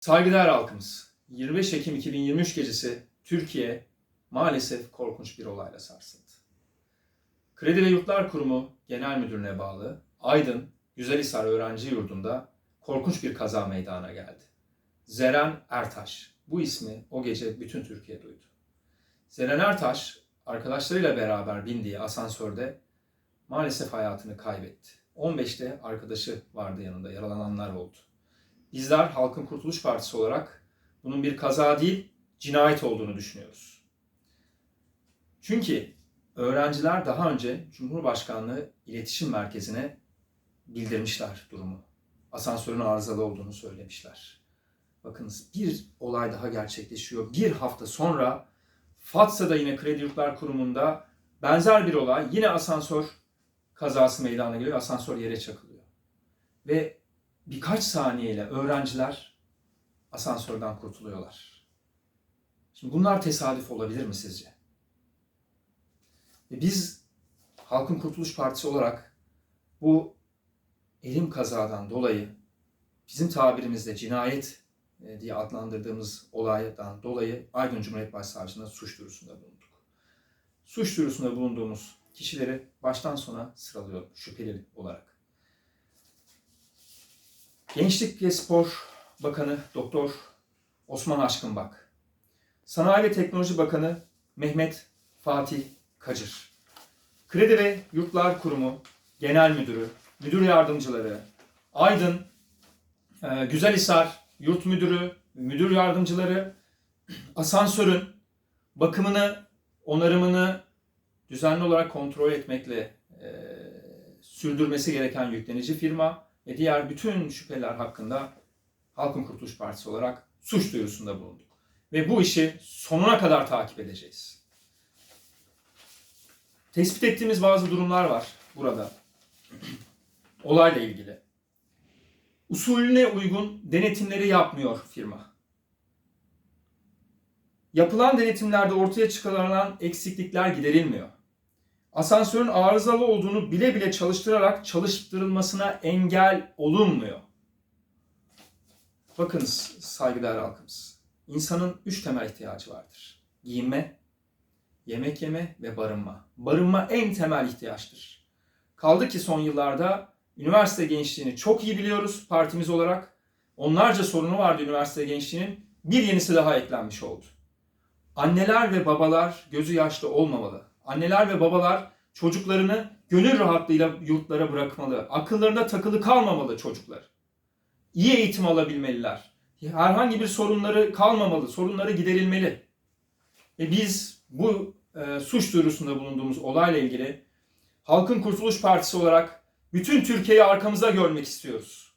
Saygıdeğer halkımız, 25 Ekim 2023 gecesi Türkiye maalesef korkunç bir olayla sarsıldı. Kredi ve Yurtlar Kurumu Genel Müdürlüğü'ne bağlı Aydın Güzelhisar Öğrenci Yurdu'nda korkunç bir kaza meydana geldi. Zeren Ertaş, bu ismi o gece bütün Türkiye duydu. Zeren Ertaş, arkadaşlarıyla beraber bindiği asansörde maalesef hayatını kaybetti. 15'te arkadaşı vardı yanında, yaralananlar oldu. Bizler Halkın Kurtuluş Partisi olarak bunun bir kaza değil, cinayet olduğunu düşünüyoruz. Çünkü öğrenciler daha önce Cumhurbaşkanlığı İletişim Merkezi'ne bildirmişler durumu. Asansörün arızalı olduğunu söylemişler. Bakınız bir olay daha gerçekleşiyor. Bir hafta sonra Fatsa'da yine Kredi Yurtlar Kurumu'nda benzer bir olay. Yine asansör kazası meydana geliyor. Asansör yere çakılıyor. Ve birkaç saniyeyle öğrenciler asansörden kurtuluyorlar. Şimdi bunlar tesadüf olabilir mi sizce? Ve biz Halkın Kurtuluş Partisi olarak bu elim kazadan dolayı bizim tabirimizde cinayet e, diye adlandırdığımız olaydan dolayı Aydın Cumhuriyet Başsavcılığına suç duyurusunda bulunduk. Suç duyurusunda bulunduğumuz kişileri baştan sona sıralıyorum şüpheli olarak. Gençlik ve Spor Bakanı Doktor Osman Aşkınbak. Sanayi ve Teknoloji Bakanı Mehmet Fatih Kacır. Kredi ve Yurtlar Kurumu Genel Müdürü, Müdür Yardımcıları, Aydın, e, Güzelhisar Yurt Müdürü, Müdür Yardımcıları, asansörün bakımını, onarımını düzenli olarak kontrol etmekle e, sürdürmesi gereken yüklenici firma ve diğer bütün şüpheler hakkında Halkın Kurtuluş Partisi olarak suç duyurusunda bulunduk. Ve bu işi sonuna kadar takip edeceğiz. Tespit ettiğimiz bazı durumlar var burada. Olayla ilgili. Usulüne uygun denetimleri yapmıyor firma. Yapılan denetimlerde ortaya çıkarılan eksiklikler giderilmiyor. Asansörün arızalı olduğunu bile bile çalıştırarak çalıştırılmasına engel olunmuyor. Bakınız saygıdeğer halkımız. İnsanın üç temel ihtiyacı vardır. Giyinme, yemek yeme ve barınma. Barınma en temel ihtiyaçtır. Kaldı ki son yıllarda üniversite gençliğini çok iyi biliyoruz partimiz olarak. Onlarca sorunu vardı üniversite gençliğinin. Bir yenisi daha eklenmiş oldu. Anneler ve babalar gözü yaşlı olmamalı. Anneler ve babalar çocuklarını gönül rahatlığıyla yurtlara bırakmalı. Akıllarında takılı kalmamalı çocuklar. İyi eğitim alabilmeliler. Herhangi bir sorunları kalmamalı, sorunları giderilmeli. Ve biz bu e, suç duyurusunda bulunduğumuz olayla ilgili Halkın Kurtuluş Partisi olarak bütün Türkiye'yi arkamızda görmek istiyoruz.